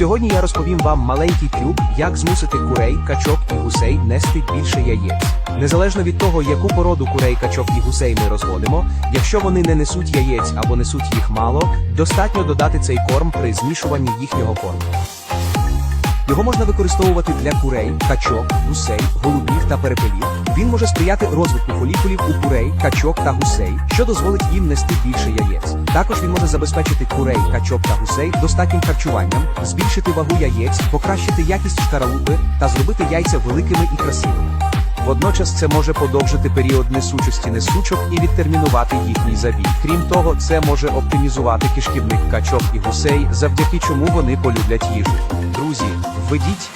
Сьогодні я розповім вам маленький трюк, як змусити курей, качок і гусей нести більше яєць. Незалежно від того, яку породу курей, качок і гусей ми розводимо, якщо вони не несуть яєць або несуть їх мало, достатньо додати цей корм при змішуванні їхнього корму. Його можна використовувати для курей, качок, гусей, голубів та перепелів. Він може сприяти розвитку фолікулів у курей, качок та гусей, що дозволить їм нести більше яєць. Також він може забезпечити курей, качок та гусей достатнім харчуванням, збільшити вагу яєць, покращити якість шкаралупи та зробити яйця великими і красивими. Водночас це може подовжити період несучості несучок і відтермінувати їхній забій. Крім того, це може оптимізувати кишківник качок і гусей, завдяки чому вони полюблять їжу. Друзі, введіть